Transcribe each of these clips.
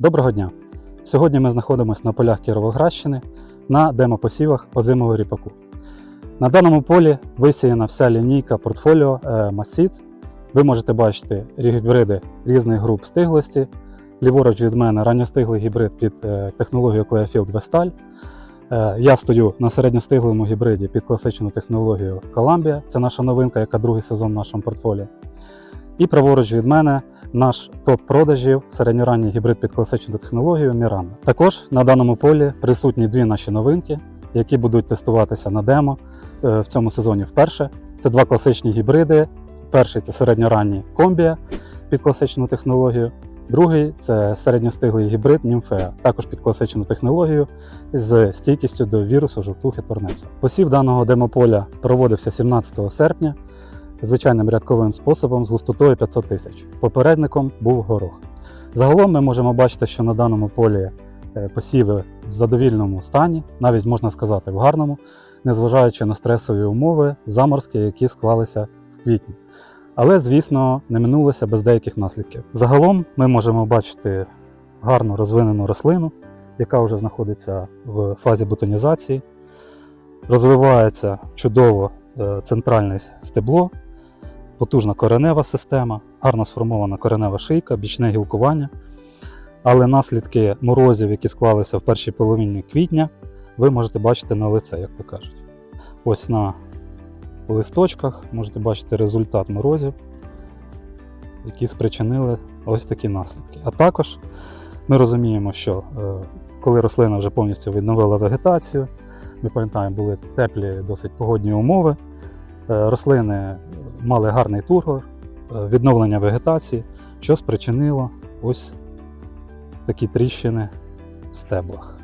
Доброго дня! Сьогодні ми знаходимося на полях Кіровоградщини на демопосівах озимого ріпаку. На даному полі висіяна вся лінійка портфоліо Massits. Ви можете бачити гібриди різних груп стиглості. Ліворуч від мене ранньостиглий гібрид під е, технологією Clearfield Vestal. Е, Я стою на середньостиглому гібриді під класичну технологію Columbia. Це наша новинка, яка другий сезон в нашому портфоліо. І праворуч від мене наш топ продажів середньоранній гібрид під класичну технологію Miranda. Також на даному полі присутні дві наші новинки, які будуть тестуватися на демо е, в цьому сезоні вперше. Це два класичні гібриди. Перший це середньоранній комбія під класичну технологію. Другий це середньостиглий гібрид Німфеа, також під класичну технологію з стійкістю до вірусу жовтухи Торнепса. Посів даного демополя проводився 17 серпня звичайним рядковим способом з густотою 500 тисяч. Попередником був горох. Загалом ми можемо бачити, що на даному полі е, посіви в задовільному стані, навіть можна сказати в гарному, незважаючи на стресові умови, заморозки, які склалися в квітні. Але, звісно, не минулося без деяких наслідків. Загалом ми можемо бачити гарно розвинену рослину, яка вже знаходиться в фазі бутонізації. Розвивається чудово е, центральне стебло, потужна коренева система, гарно сформована коренева шийка, бічне гілкування. Але наслідки морозів, які склалися в першій половині квітня, ви можете бачити на лице, як то кажуть. Ось на листочках можете бачити результат морозів, які спричинили ось такі наслідки. А також ми розуміємо, що е, коли рослина вже повністю відновила вегетацію, ми пам'ятаємо, були теплі досить погодні умови. Е, Рослини мали гарний тургор, е, відновлення вегетації, що спричинило ось такі тріщини в стеблах.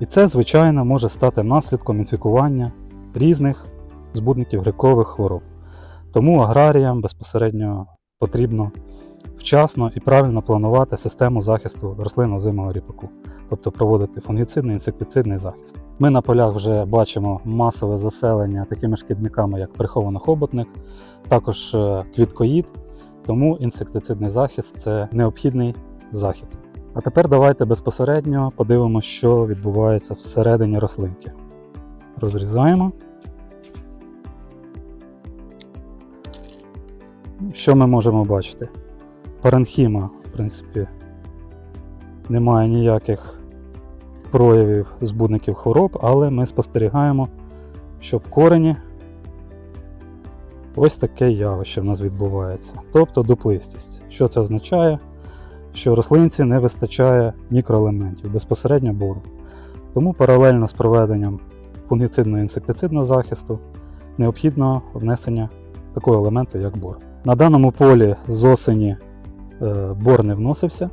І це, звичайно, може стати наслідком інфікування різних збудників грикових хвороб. Тому аграріям безпосередньо потрібно вчасно і правильно планувати систему захисту рослин озимого ріпаку, тобто проводити фунгіцидний інсектицидний захист. Ми на полях вже бачимо масове заселення такими шкідниками, як приховано-хоботник, також е, квіткоїд, тому інсектицидний захист це необхідний захід. А тепер давайте безпосередньо подивимося, що відбувається всередині рослинки. Розрізаємо. Що ми можемо бачити? Паренхіма, в принципі, немає ніяких проявів збудників хвороб, але ми спостерігаємо, що в корені ось таке явище в нас відбувається, тобто дуплистість. Що це означає? Що рослинці не вистачає мікроелементів, безпосередньо бору. Тому паралельно з проведенням фунгіцидного інсектицидного захисту необхідно внесення такого елементу, як бор. На даному полі з осені бор не вносився,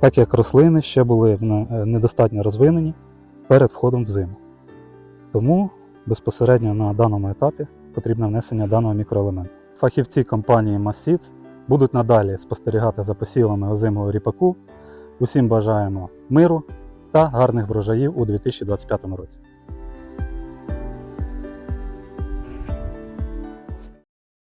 так як рослини ще були е, недостатньо розвинені перед входом в зиму. Тому безпосередньо на даному етапі потрібне внесення даного мікроелементу. Фахівці компанії Massits будуть надалі спостерігати за посівами озимого ріпаку. Усім бажаємо миру та гарних врожаїв у 2025 році.